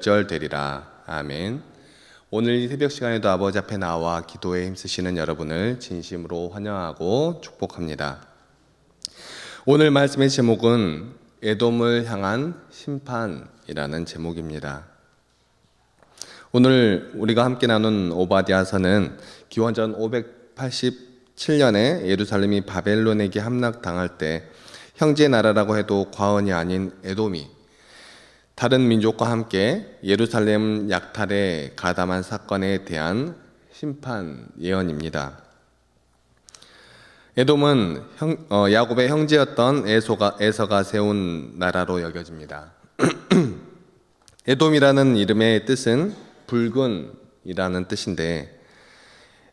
절 되리라. 아멘. 오늘 이 새벽 시간에도 아버지 앞에 나와 기도에 힘쓰시는 여러분을 진심으로 환영하고 축복합니다. 오늘 말씀의 제목은 에돔을 향한 심판이라는 제목입니다. 오늘 우리가 함께 나눈 오바디아서는 기원전 587년에 예루살렘이 바벨론에게 함락당할 때 형제 나라라고 해도 과언이 아닌 에돔이 다른 민족과 함께 예루살렘 약탈에 가담한 사건에 대한 심판 예언입니다. 에돔은 형, 어, 야곱의 형제였던 에소가, 에서가 세운 나라로 여겨집니다. 에돔이라는 이름의 뜻은 붉은이라는 뜻인데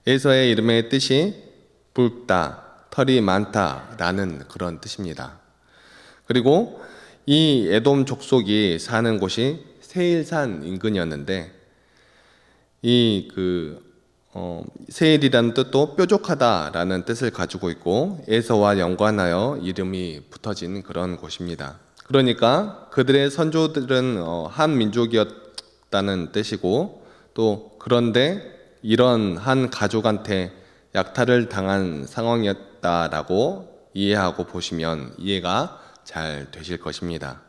에서의 이름의 뜻이 붉다, 털이 많다라는 그런 뜻입니다. 그리고 이 에돔 족속이 사는 곳이 세일산 인근이었는데 이그 어, 세일이라는 뜻도 뾰족하다라는 뜻을 가지고 있고 에서와 연관하여 이름이 붙어진 그런 곳입니다. 그러니까 그들의 선조들은 어, 한 민족이었다는 뜻이고 또 그런데 이런 한 가족한테 약탈을 당한 상황이었다라고 이해하고 보시면 이해가 잘 되실 것입니다.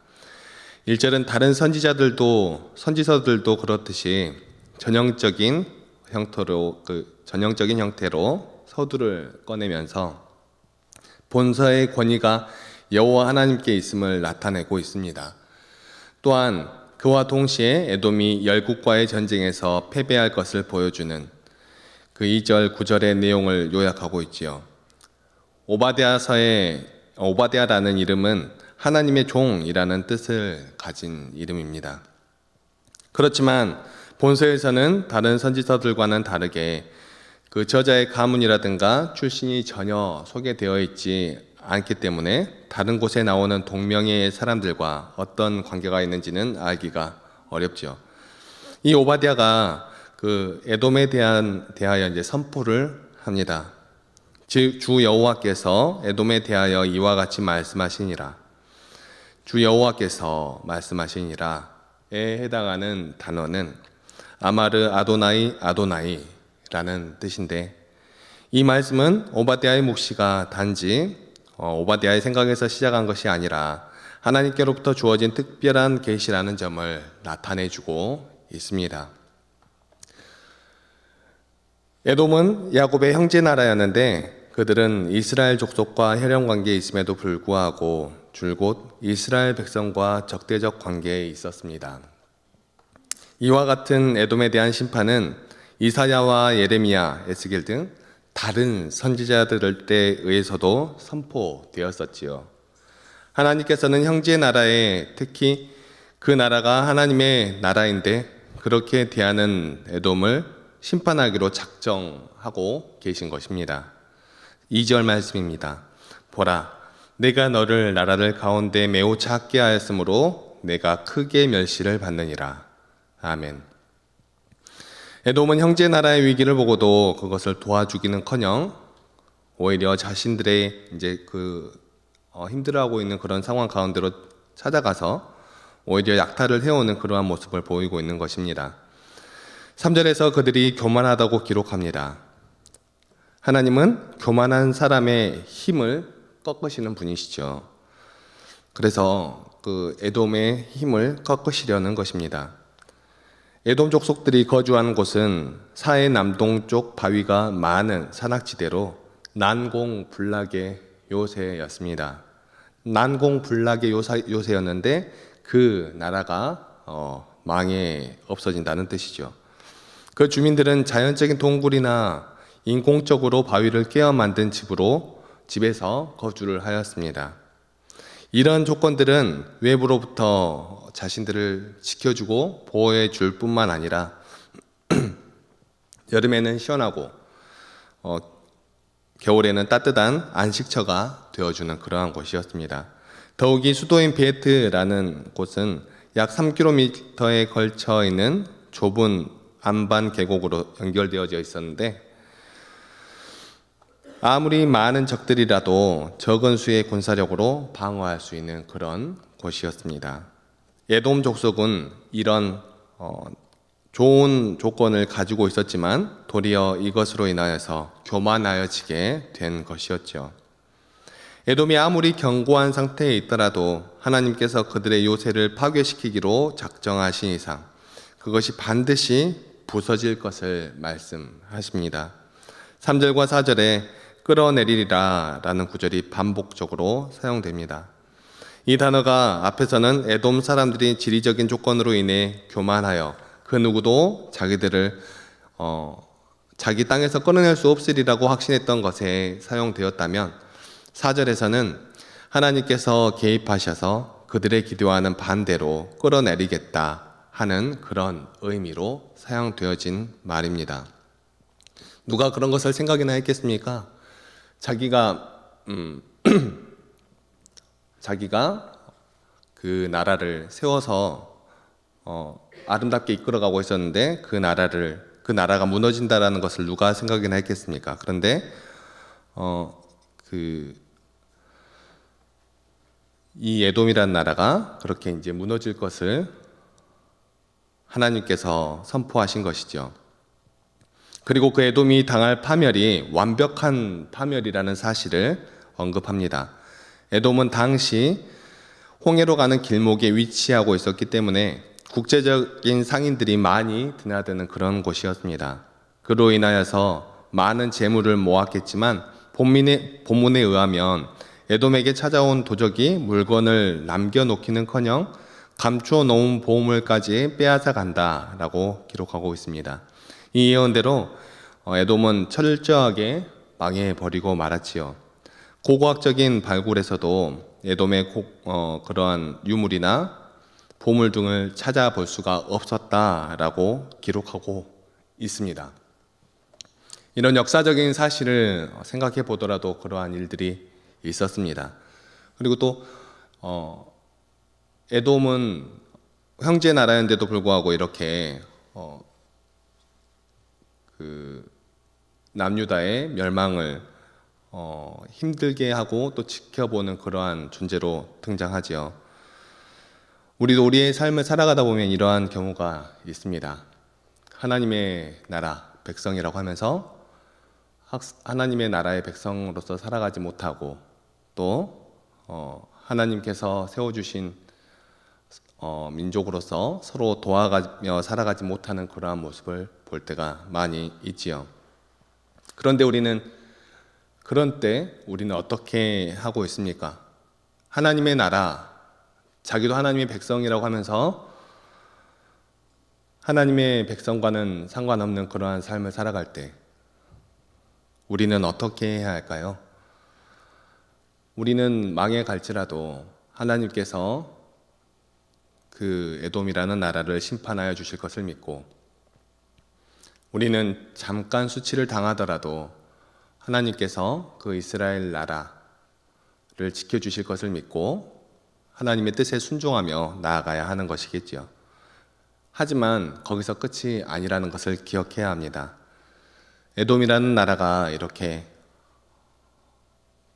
1절은 다른 선지자들도 선지서들도 그렇듯이 전형적인 형태로 그 전형적인 형태로 서두를 꺼내면서 본서의 권위가 여호와 하나님께 있음을 나타내고 있습니다. 또한 그와 동시에 에돔이 열국과의 전쟁에서 패배할 것을 보여주는 그 2절 9절의 내용을 요약하고 있지요. 오바데아서의 오바데아라는 이름은 하나님의 종이라는 뜻을 가진 이름입니다. 그렇지만 본서에서는 다른 선지서들과는 다르게 그 저자의 가문이라든가 출신이 전혀 소개되어 있지 않기 때문에 다른 곳에 나오는 동명의 사람들과 어떤 관계가 있는지는 알기가 어렵죠. 이 오바디아가 그 에돔에 대한 대하여 이제 선포를 합니다. 즉 주 여호와께서 에돔에 대하여 이와 같이 말씀하시니라. 주 여호와께서 말씀하시니라에 해당하는 단어는 아마르 아도나이 아도나이라는 뜻인데 이 말씀은 오바디아의 묵시가 단지 어, 오바디아의 생각에서 시작한 것이 아니라 하나님께로부터 주어진 특별한 계시라는 점을 나타내주고 있습니다. 에돔은 야곱의 형제 나라였는데 그들은 이스라엘 족속과 혈연 관계에 있음에도 불구하고 줄곧 이스라엘 백성과 적대적 관계에 있었습니다. 이와 같은 에돔에 대한 심판은 이사야와 예레미야, 에스겔 등 다른 선지자들에 의해서도 선포되었었지요. 하나님께서는 형제 나라에 특히 그 나라가 하나님의 나라인데 그렇게 대하는 에돔을 심판하기로 작정하고 계신 것입니다. 2절 말씀입니다. 보라, 내가 너를 나라들 가운데 매우 작게 하였으므로 내가 크게 멸시를 받느니라. 아멘. 에돔은 형제 나라의 위기를 보고도 그것을 도와주기는커녕 오히려 자신들의 이제 그 어, 힘들어하고 있는 그런 상황 가운데로 찾아가서 오히려 약탈을 해오는 그러한 모습을 보이고 있는 것입니다. 3절에서 그들이 교만하다고 기록합니다. 하나님은 교만한 사람의 힘을 꺾으시는 분이시죠. 그래서 그 에돔의 힘을 꺾으시려는 것입니다. 에돔 족속들이 거주하는 곳은 사해 남동쪽 바위가 많은 산악지대로 난공불락의 요새였습니다. 난공불락의 요새 였는데 그 나라가 어, 망해 없어진다는 뜻이죠. 그 주민들은 자연적인 동굴이나 인공적으로 바위를 깨어 만든 집으로 집에서 거주를 하였습니다. 이런 조건들은 외부로부터 자신들을 지켜주고 보호해 줄 뿐만 아니라 여름에는 시원하고 어, 겨울에는 따뜻한 안식처가 되어주는 그러한 곳이었습니다. 더욱이 수도인 베트라는 곳은 약 3km에 걸쳐 있는 좁은 안반 계곡으로 연결되어져 있었는데 아무리 많은 적들이라도 적은 수의 군사력으로 방어할 수 있는 그런 곳이었습니다. 예돔 족속은 이런 어, 좋은 조건을 가지고 있었지만 도리어 이것으로 인하여서 교만하여지게 된 것이었죠. 에돔이 아무리 견고한 상태에 있더라도 하나님께서 그들의 요새를 파괴시키기로 작정하신 이상 그것이 반드시 부서질 것을 말씀하십니다. 3절과 4절에 끌어내리리라 라는 구절이 반복적으로 사용됩니다. 이 단어가 앞에서는 에돔 사람들이 지리적인 조건으로 인해 교만하여 그 누구도 자기들을 어, 자기 땅에서 끌어낼 수 없으리라고 확신했던 것에 사용되었다면 4절에서는 하나님께서 개입하셔서 그들의 기도와는 반대로 끌어내리겠다 하는 그런 의미로 사용되어진 말입니다. 누가 그런 것을 생각이나 했겠습니까? 자기가 음, 자기가 그 나라를 세워서 어, 아름답게 이끌어가고 있었는데 그 나라를 그 나라가 무너진다라는 것을 누가 생각이나 했겠습니까? 그런데 어, 그이 에돔이라는 나라가 그렇게 이제 무너질 것을 하나님께서 선포하신 것이죠. 그리고 그 에돔이 당할 파멸이 완벽한 파멸이라는 사실을 언급합니다. 에돔은 당시 홍해로 가는 길목에 위치하고 있었기 때문에 국제적인 상인들이 많이 드나드는 그런 곳이었습니다. 그로 인하여서 많은 재물을 모았겠지만 본문에, 본문에 의하면 에돔에게 찾아온 도적이 물건을 남겨놓기는커녕 감추어 놓은 보물까지 빼앗아 간다라고 기록하고 있습니다. 이 예언대로 어, 에돔은 철저하게 망해 버리고 말았지요. 고고학적인 발굴에서도 에돔의 고, 어, 그러한 유물이나 보물 등을 찾아볼 수가 없었다라고 기록하고 있습니다. 이런 역사적인 사실을 생각해 보더라도 그러한 일들이 있었습니다. 그리고 또 어, 에돔은 형제 나라인데도 불구하고 이렇게 어, 그 남유다의 멸망을 어, 힘들게 하고 또 지켜보는 그러한 존재로 등장하지요. 우리도 우리의 삶을 살아가다 보면 이러한 경우가 있습니다. 하나님의 나라 백성이라고 하면서 하나님의 나라의 백성으로서 살아가지 못하고 또 어, 하나님께서 세워주신 어, 민족으로서 서로 도와가며 살아가지 못하는 그러한 모습을 볼 때가 많이 있지요. 그런데 우리는 그런 때 우리는 어떻게 하고 있습니까? 하나님의 나라, 자기도 하나님의 백성이라고 하면서 하나님의 백성과는 상관없는 그러한 삶을 살아갈 때 우리는 어떻게 해야 할까요? 우리는 망해 갈지라도 하나님께서 그 에돔이라는 나라를 심판하여 주실 것을 믿고 우리는 잠깐 수치를 당하더라도 하나님께서 그 이스라엘 나라를 지켜 주실 것을 믿고 하나님의 뜻에 순종하며 나아가야 하는 것이겠지요. 하지만 거기서 끝이 아니라는 것을 기억해야 합니다. 에돔이라는 나라가 이렇게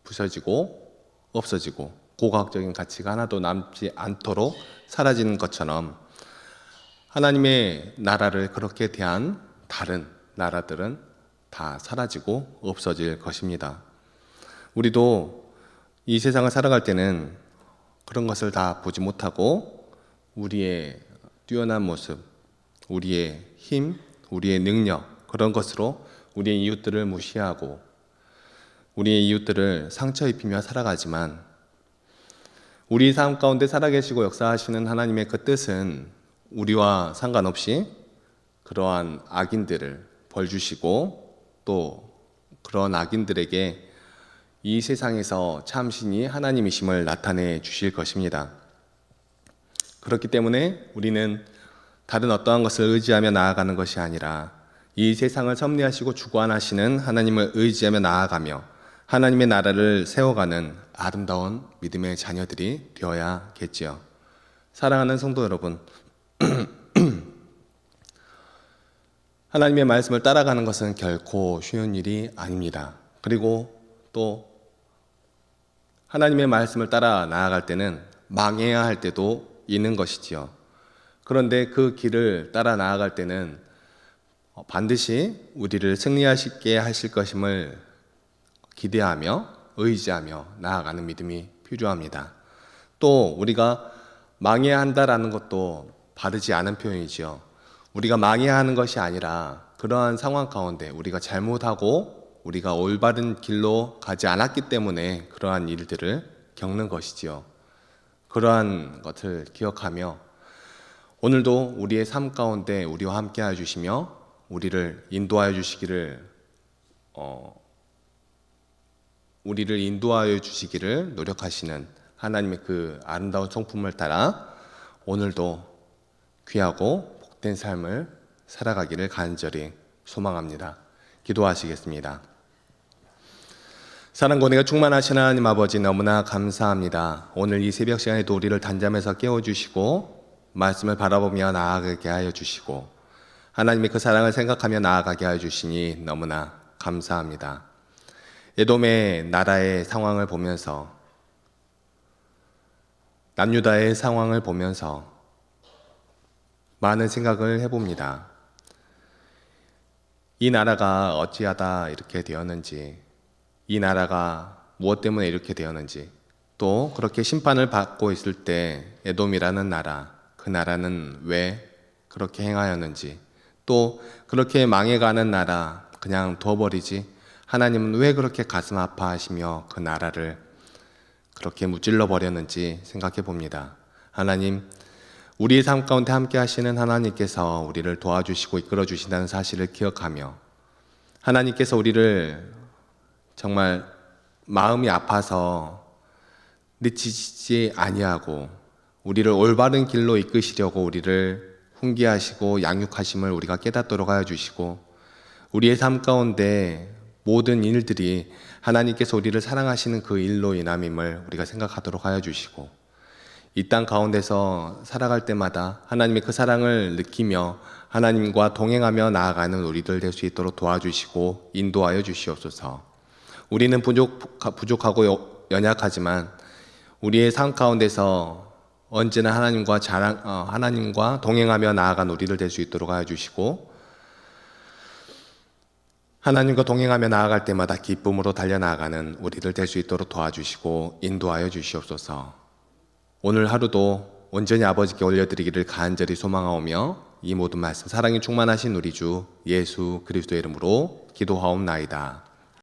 부서지고 없어지고 고고학적인 가치가 하나도 남지 않도록 사라지는 것처럼 하나님의 나라를 그렇게 대한 다른 나라들은 다 사라지고 없어질 것입니다. 우리도 이 세상을 살아갈 때는 그런 것을 다 보지 못하고 우리의 뛰어난 모습, 우리의 힘, 우리의 능력 그런 것으로 우리의 이웃들을 무시하고 우리의 이웃들을 상처 입히며 살아가지만 우리 삶 가운데 살아계시고 역사하시는 하나님의 그 뜻은 우리와 상관없이 그러한 악인들을 벌 주시고 또 그런 악인들에게 이 세상에서 참신이 하나님이심을 나타내 주실 것입니다. 그렇기 때문에 우리는 다른 어떠한 것을 의지하며 나아가는 것이 아니라 이 세상을 섭리하시고 주관하시는 하나님을 의지하며 나아가며 하나님의 나라를 세워가는 아름다운 믿음의 자녀들이 되어야겠지요. 사랑하는 성도 여러분, 하나님의 말씀을 따라가는 것은 결코 쉬운 일이 아닙니다. 그리고 또 하나님의 말씀을 따라 나아갈 때는 망해야 할 때도 있는 것이지요. 그런데 그 길을 따라 나아갈 때는 어, 반드시 우리를 승리하시게 하실 것임을 기대하며 의지하며 나아가는 믿음이 필요합니다. 또 우리가 망해야 한다라는 것도 바르지 않은 표현이지요. 우리가 망해야 하는 것이 아니라 그러한 상황 가운데 우리가 잘못하고 우리가 올바른 길로 가지 않았기 때문에 그러한 일들을 겪는 것이지요. 그러한 것을 기억하며 오늘도 우리의 삶 가운데 우리와 함께 해 주시며 우리를 인도하여 주시기를 어, 우리를 인도하여 주시기를 노력하시는 하나님의 그 아름다운 성품을 따라 오늘도 귀하고 복된 삶을 살아가기를 간절히 소망합니다. 기도하시겠습니다. 사랑과 은혜가 충만하신 하나님 아버지 너무나 감사합니다. 오늘 이 새벽 시간에도 우리를 단잠에서 깨워주시고 말씀을 바라보며 나아가게 하여 주시고 하나님의 그 사랑을 생각하며 나아가게 하여 주시니 너무나 감사합니다. 에돔의 나라의 상황을 보면서 남유다의 상황을 보면서 많은 생각을 해봅니다. 이 나라가 어찌하다 이렇게 되었는지, 이 나라가 무엇 때문에 이렇게 되었는지, 또 그렇게 심판을 받고 있을 때 에돔이라는 나라, 그 나라는 왜 그렇게 행하였는지, 또 그렇게 망해가는 나라 그냥 둬버리지, 하나님은 왜 그렇게 가슴 아파하시며 그 나라를 그렇게 무찔러 버렸는지 생각해 봅니다. 하나님, 우리의 삶 가운데 함께 하시는 하나님께서 우리를 도와주시고 이끌어 주신다는 사실을 기억하며 하나님께서 우리를 정말 마음이 아파서 늦추지 아니하고 우리를 올바른 길로 이끄시려고 우리를 훈계하시고 양육하심을 우리가 깨닫도록 하여 주시고 우리의 삶 가운데 모든 일들이 하나님께서 우리를 사랑하시는 그 일로 인함임을 우리가 생각하도록 하여 주시고 이 땅 가운데서 살아갈 때마다 하나님의 그 사랑을 느끼며 하나님과 동행하며 나아가는 우리들 될 수 있도록 도와주시고 인도하여 주시옵소서. 우리는 부족, 부족하고 연약하지만 우리의 삶 가운데서 언제나 하나님과 자랑, 어, 하나님과 동행하며 나아간 우리들 될 수 있도록 하여 주시고 하나님과 동행하며 나아갈 때마다 기쁨으로 달려나가는 우리들 될 수 있도록 도와주시고 인도하여 주시옵소서. 오늘 하루도 온전히 아버지께 올려드리기를 간절히 소망하오며 이 모든 말씀 사랑이 충만하신 우리 주 예수 그리스도의 이름으로 기도하옵나이다.